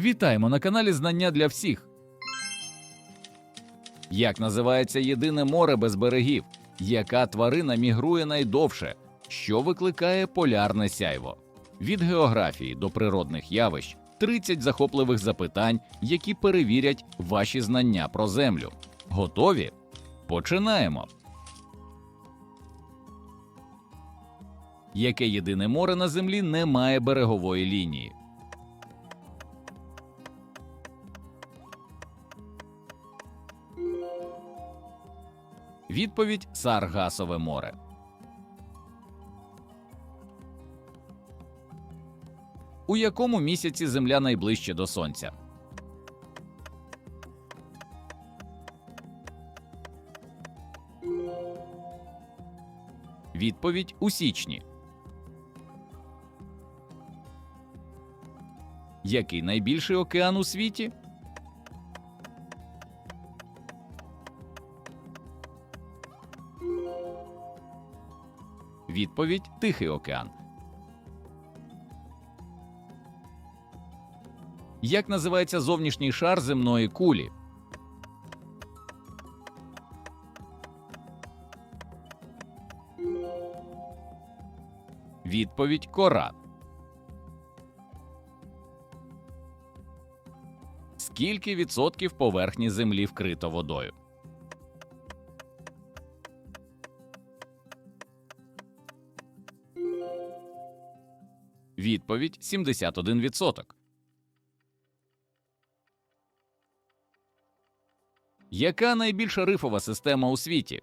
Вітаємо на каналі Знання для всіх. Як називається єдине море без берегів? Яка тварина мігрує найдовше? Що викликає полярне сяйво? Від географії до природних явищ 30 захопливих запитань, які перевірять ваші знання про землю. Готові? Починаємо. Яке єдине море на землі не має берегової лінії? Відповідь Саргасове море. У якому місяці Земля найближче до Сонця? Відповідь у січні. Який найбільший океан у світі? Відповідь Тихий океан. Як називається зовнішній шар земної кулі? Відповідь кора. Скільки відсотків поверхні землі вкрито водою? Відповідь 71%. Яка найбільша рифова система у світі?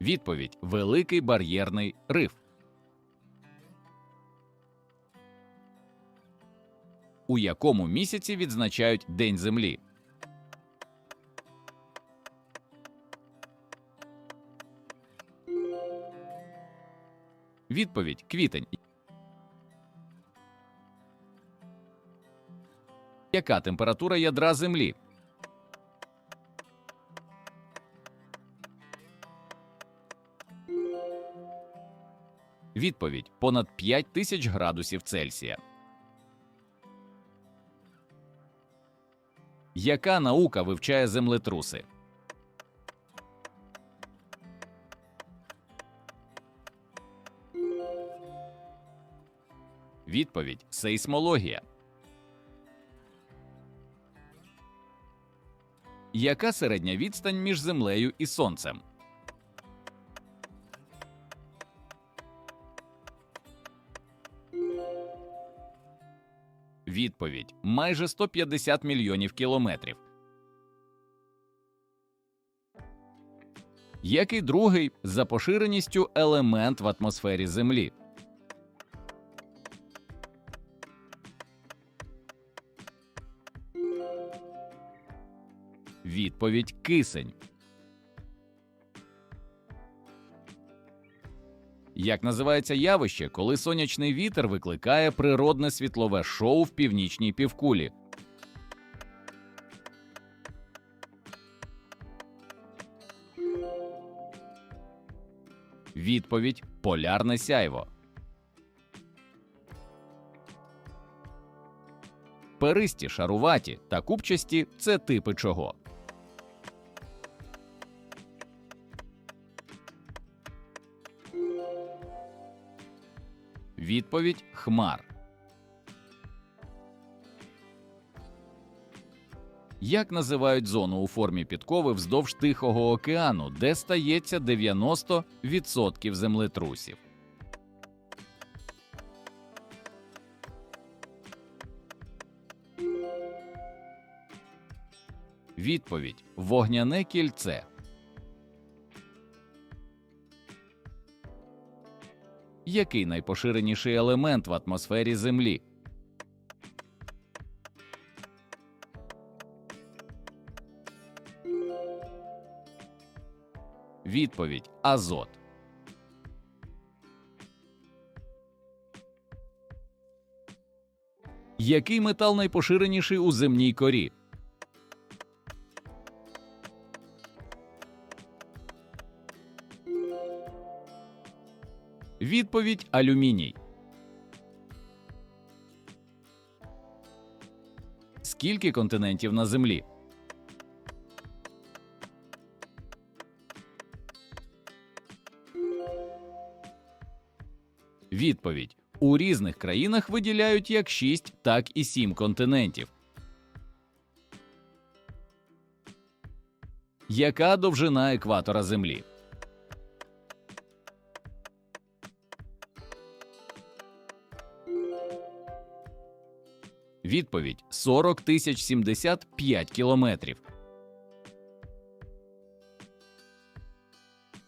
Відповідь Великий бар'єрний риф. У якому місяці відзначають День Землі? Відповідь квітень. Яка температура ядра Землі? Відповідь понад 5 тисяч градусів Цельсія. Яка наука вивчає землетруси? Відповідь сейсмологія. Яка середня відстань між Землею і Сонцем? Відповідь майже 150 мільйонів кілометрів. Який другий за поширеністю елемент в атмосфері Землі? Відповідь кисень. Як називається явище, коли сонячний вітер викликає природне світлове шоу в північній півкулі? Відповідь полярне сяйво. Перисті, шаруваті та купчасті це типи чого? Відповідь хмар. Як називають зону у формі підкови вздовж Тихого океану, де стається 90% землетрусів? Відповідь вогняне кільце. Який найпоширеніший елемент в атмосфері Землі? Відповідь азот. Який метал найпоширеніший у земній корі? Відповідь алюміній. Скільки континентів на Землі? Відповідь у різних країнах виділяють як 6, так і 7 континентів. Яка довжина екватора Землі? Відповідь 40 тисяч 75 кілометрів.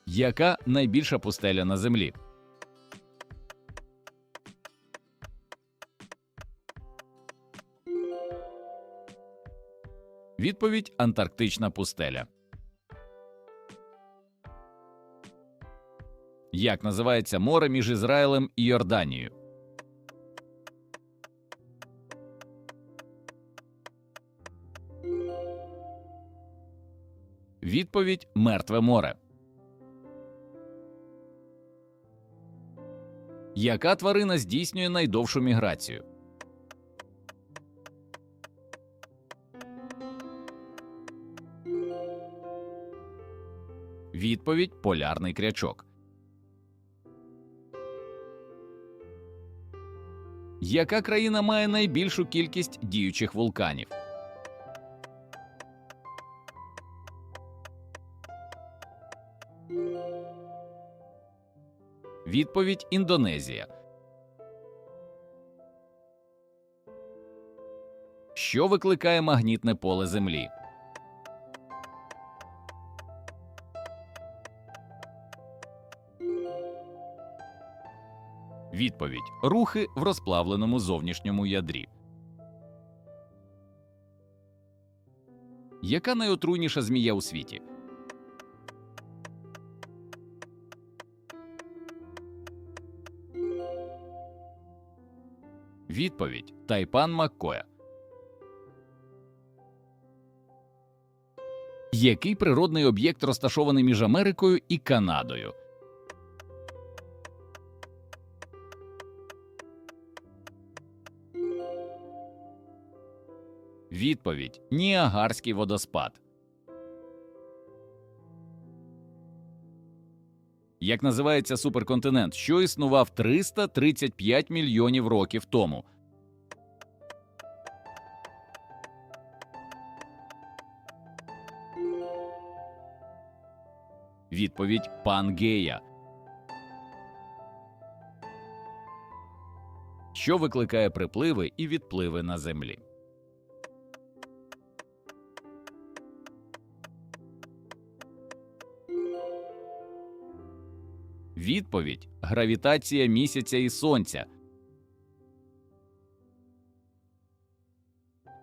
Яка найбільша пустеля на Землі? Відповідь Антарктична пустеля. Як називається море між Ізраїлем і Йорданією? Відповідь Мертве море. Яка тварина здійснює найдовшу міграцію? Відповідь полярний крячок. Яка країна має найбільшу кількість діючих вулканів? Відповідь Індонезія. Що викликає магнітне поле Землі? Відповідь рухи в розплавленому зовнішньому ядрі. Яка найотруйніша змія у світі? Відповідь Тайпан Маккоя. Який природний об'єкт розташований між Америкою і Канадою? Відповідь Ніагарський водоспад. Як називається суперконтинент, що існував 335 мільйонів років тому? Відповідь Пангея. Що викликає припливи і відпливи на землі? Відповідь гравітація місяця і сонця.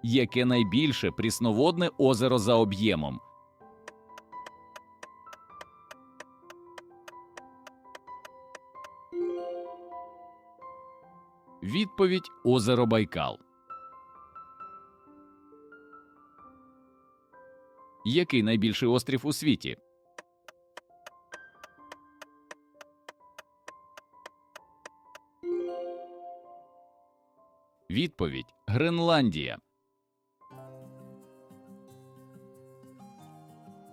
Яке найбільше прісноводне озеро за об'ємом? Відповідь озеро Байкал. Який найбільший острів у світі? Відповідь Гренландія.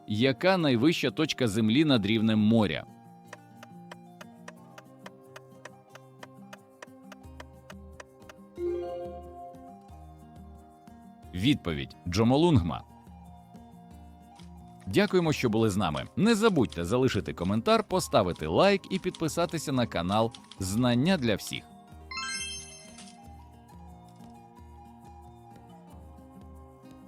Яка найвища точка Землі над рівнем моря? Відповідь Джомолунгма. Дякуємо, що були з нами. Не забудьте залишити коментар, поставити лайк і підписатися на канал Знання для всіх.